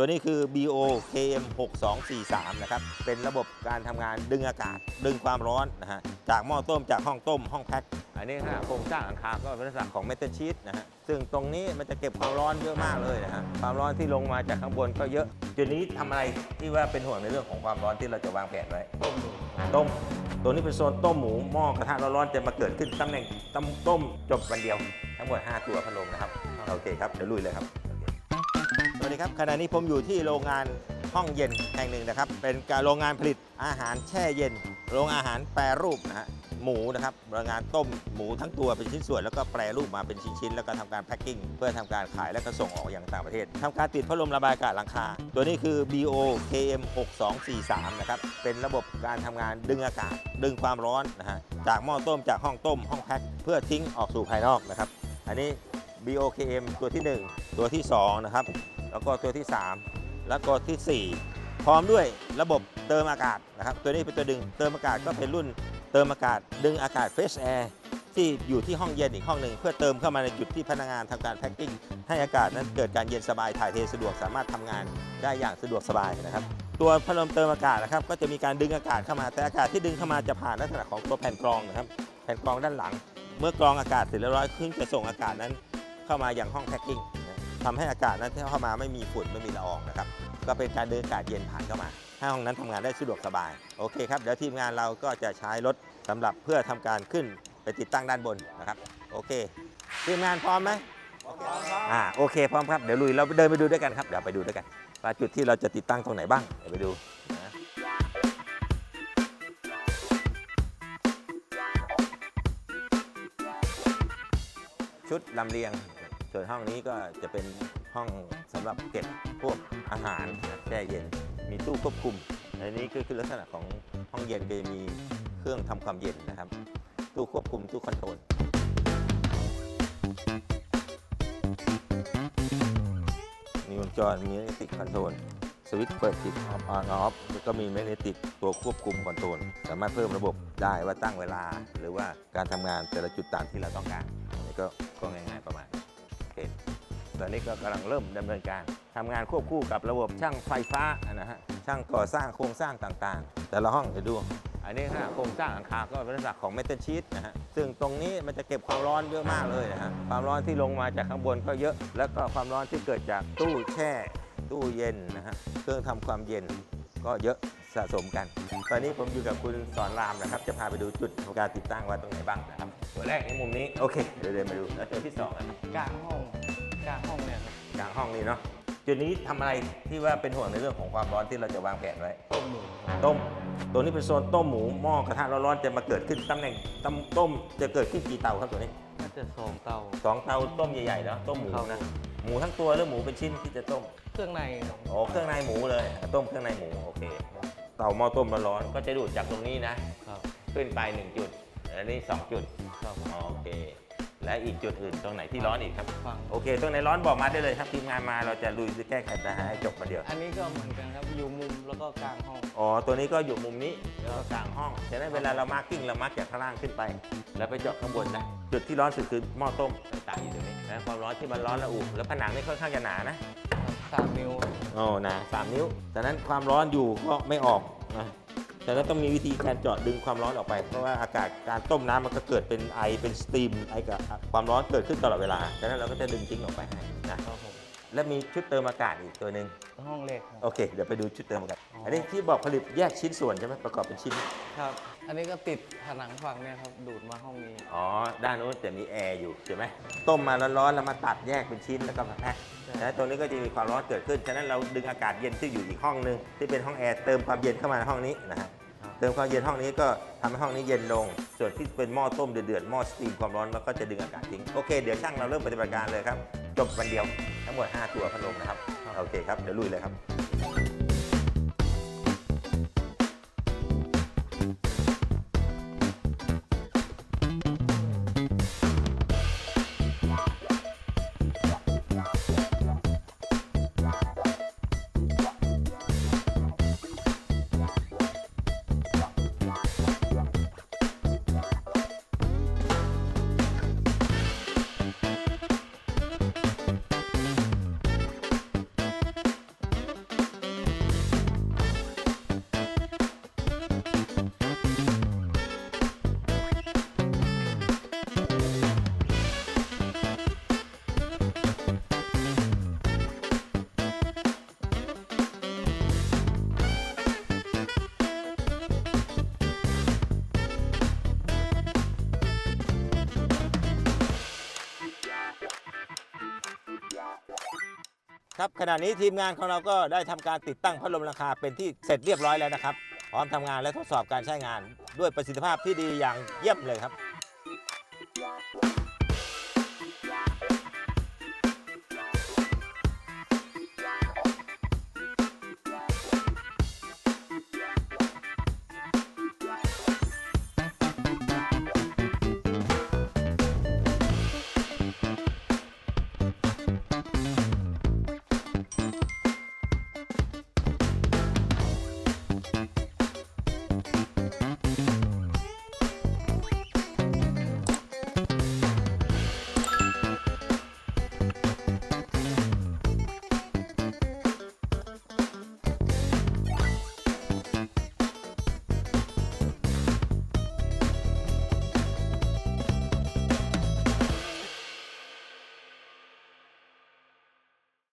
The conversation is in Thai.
ตัวนี้คือ BO KM 6243นะครับ เป็นระบบการทำงานดึงอากาศ ดึงความร้อนนะฮะ จากหม้อต้ม จากห้องต้ม ห้องแพ็ค อันนี้ฮะโครงสร้างหลังคาก็เป็นลักษณะของเมทัลชีตนะฮะ ซึ่งตรงนี้มันจะเก็บความร้อนเยอะมากเลยนะฮะ ความร้อนที่ลงมาจากข้างบนก็เยอะ จุดนี้ทำอะไรที่ว่าเป็นห่วงในเรื่องของความร้อนที่เราจะวางแผนไว้ ต้มต้ม ตัวนี้เป็นโซนต้มหมูหม้อกระทะร้อนๆจะมาเกิดขึ้นตำแหน่งต้มต้มจบวันเดียว ทั้งหมด 5 ตัวพัดลมนะครับ โอเคครับ เดี๋ยวลุยเลยครับ สวัสดีครับขณะนี้ผมอยู่ที่โรงงานห้องเย็นแห่งหนึ่งนะครับ เป็นโรงงานผลิตอาหารแช่เย็น โรงอาหารแปรรูปนะฮะหมูนะครับโรงงานต้มหมูทั้งตัวเป็นชิ้นส่วนแล้วก็แปรรูปมาเป็นชิ้นๆแล้วก็ทำการแพ็คกิ้งเพื่อทำการขายและก็ส่งออกอย่างต่างประเทศทำการติดพัดลมระบายอากาศหลังคา ตัวนี้คือ BO KM 6243นะครับเป็นระบบการทำงานดึงอากาศ ดึงความร้อนนะฮะจากหม้อต้มจากห้องต้ม ห้องแพ็คเพื่อทิ้งออกสู่ภายนอกนะครับ อันนี้ BOKM ตัวที่ 1 ตัวที่2นะครับ แล้วก็ตัวที่ 3 แล้วก็ทีสี่ 4 พร้อมด้วยระบบเติมอากาศนะครับ ตัวนี้เป็นตัวดึงเติมอากาศก็เป็นรุ่นเติมอากาศ ดึงอากาศ Fresh Air ที่อยู่ที่ห้องเย็นอีกห้องหนึ่งเพื่อเติมเข้ามาในจุดที่พนักงานทำการแพ็คกิ้งให้อากาศนั้นเกิดการเย็นสบายถ่ายเทสะดวกสามารถทำงานได้อย่างสะดวกสบายนะครับ ตัวพัดลมเติมอากาศนะครับ ก็จะมีการดึงอากาศเข้ามาแต่อากาศที่ดึงเข้ามาจะผ่านลักษณะของตัวแผ่นกรองนะครับ แผ่นกรองด้านหลัง เมื่อกรองอากาศเสร็จเรียบร้อยขึ้นจะส่งอากาศนั้น เข้ามาอย่างห้องแพ็คกิ้ง ทำให้อากาศนั้นที่เข้ามาไม่มีฝุ่นไม่มีละอองนะครับ ก็เป็นการเดินอากาศเย็นผ่านเข้ามา ให้ห้องนั้นทำงานได้สะดวกสบาย โอเคครับ เดี๋ยวทีมงานเราก็จะใช้รถสำหรับเพื่อทำการขึ้นไปติดตั้งด้านบนนะครับ โอเค ทีมงานพร้อมไหมอ่าโอเคพร้อมครับ เดี๋ยวลุยเราเดินไปดูด้วยกันครับ เดี๋ยวไปดูด้วยกันว่าจุดที่เราจะติดตั้งตรงไหนบ้าง เดี๋ยวไปดูนะชุดลำเลียง ส่วนห้องนี้ก็จะเป็นห้องสำหรับเก็บพวกอาหารแช่เย็น มีตู้ควบคุมในนี้ก็คือลักษณะของห้องเย็นก็จะมีเครื่องทำความเย็นนะครับ ตู้ควบคุมตู้คอนโทรลมีวงจรมีแมกเนติกคอนโทรลสวิตช์เปิดปิดออฟออนออฟแล้วก็มีแมกเนติกตัวควบคุมคอนโทรลสามารถเพิ่มระบบได้ว่าตั้งเวลา หรือว่าการทำงานแต่ละจุดตามที่เราต้องการอันนี้ก็ก็ง่าย ตอนนี้ก็กำลังเริ่มดำเนินการทำงานควบคู่กับระบบช่างไฟฟ้านะฮะช่างก่อสร้างโครงสร้างต่างๆ แต่ละห้องไปดู อันนี้ฮะโครงสร้างหลังคาก็เป็นลักษณะของเมทัลชีตนะฮะซึ่งตรงนี้มันจะเก็บความร้อนเยอะมากเลยนะฮะความร้อนที่ลงมาจากข้างบนก็เยอะ แล้วก็ความร้อนที่เกิดจากตู้แช่ ตู้เย็นนะฮะเครื่องทำความเย็นก็เยอะสะสมกัน ตอนนี้ผมอยู่กับคุณสอนรามนะครับ จะพาไปดูจุดของการติดตั้งว่าตรงไหนบ้างนะครับตัวแรกในมุมนี้โอเคเดี๋ยวเดินมาดูแล้วตัวที่สองนะครับ กลางห้อง กลางห้องเนี่ยครับกลางห้องนี้เนาะจุดนี้ทำอะไรที่ว่าเป็นห่วงในเรื่องของความร้อนที่เราจะวางแผนไว้ ต้มหมูครับต้ม ตัวนี้เป็นโซนต้มหมูหม้อกระทะร้อนๆจะมาเกิดขึ้นตำแหน่งต้มต้มจะเกิดขึ้นกี่เตาครับตัวนี้น่าจะสองเตาสองเตาต้มใหญ่ๆเนาะต้มหมูครับนะหมูทั้งตัวหรือหมูเป็นชิ้นที่จะต้ม เครื่องในครับโอ้เครื่องในหมูเลย ต้มเครื่องในหมูโอเค เตาหม้อต้มร้อนๆก็จะดูดจากตรงนี้นะ ครับขึ้นไปหนึ่งจุด อันนี้สองจุด ครับโอเค และอีกจุดอื่นตรงไหนที่ร้อนอีกครับ ฟัง โอเค ตรงไหนร้อนบอกมาได้เลยครับทีมงานมาเราจะลุยแก้ไขปัญหาให้จบมาเดียว อันนี้ก็เหมือนกันครับ อยู่มุมแล้วก็กลางห้อง อ๋อ ตัวนี้ก็อยู่มุมนี้แล้วก็กลางห้อง ฉะนั้นเวลาเรามาร์กิ้งเรามาร์กจากข้างล่างขึ้นไป แล้วไปเจาะข้างบนนะ จุดที่ร้อนสุดคือหม้อต้มต่างๆอยู่ตรงนี้นะความร้อนที่มันร้อนระอุ แล้วผนังนี่ค่อนข้างจะหนานะครับสามนิ้ว โอ้หนาสามนิ้ว ฉะนั้นความร้อนอยู่ก็ไม่ออกนะ ฉะนั้นต้องมีวิธีการเจาะดึงความร้อนออกไป เพราะว่าอากาศการต้มน้ำมันก็เกิดเป็นไอเป็นสตีมไอกับความร้อนเกิดขึ้นตลอดเวลาฉะนั้นเราก็จะดึงทิ้งออกไปให้นะครับผมและมีชุดเติมอากาศอีกตัวหนึ่งห้องเล็กครับ โอเค เดี๋ยวไปดูชุดเติมอากาศ อันนี้ที่บอกผลิตแยกชิ้นส่วนใช่ไหมประกอบเป็นชิ้น ครับ อันนี้ก็ติดผนังฝั่งเนี่ยครับ ดูดมาห้องนี้ อ๋อ ด้านนู้นจะมีแอร์อยู่ใช่ไหม ต้มมาร้อนๆแล้วมาตัดแยกเป็นชิ้นแล้วก็มาแพ็คใช่นะตัวนี้ก็จะมีความร้อนเกิดขึ้น ฉะนั้นเราดึงอากาศเย็นที่อยู่อีกห้องนึงที่เป็นห้องแอร์เติมความเย็นเข้ามาในห้องนี้นะฮะ เติมความเย็นห้องนี้ก็ทำให้ห้องนี้เย็นลง ส่วนที่เป็นหม้อต้มเดือดๆหม้อสตีมความร้อนแล้วก็จะดึงอากาศทิ้ง โอเค เดี๋ยวช่างเราเริ่มปฏิบัติการเลยครับ จบวันเดียวทั้งหมด 5 ตัวพัดลมนะครับ โอเคครับ เดี๋ยวลุยเลยครับ ครับขณะนี้ทีมงานของเราก็ได้ทำการติดตั้งพัดลมราคาเป็นที่เสร็จเรียบร้อยแล้วนะครับ พร้อมทำงานและทดสอบการใช้งานด้วยประสิทธิภาพที่ดีอย่างเยี่ยมเลยครับ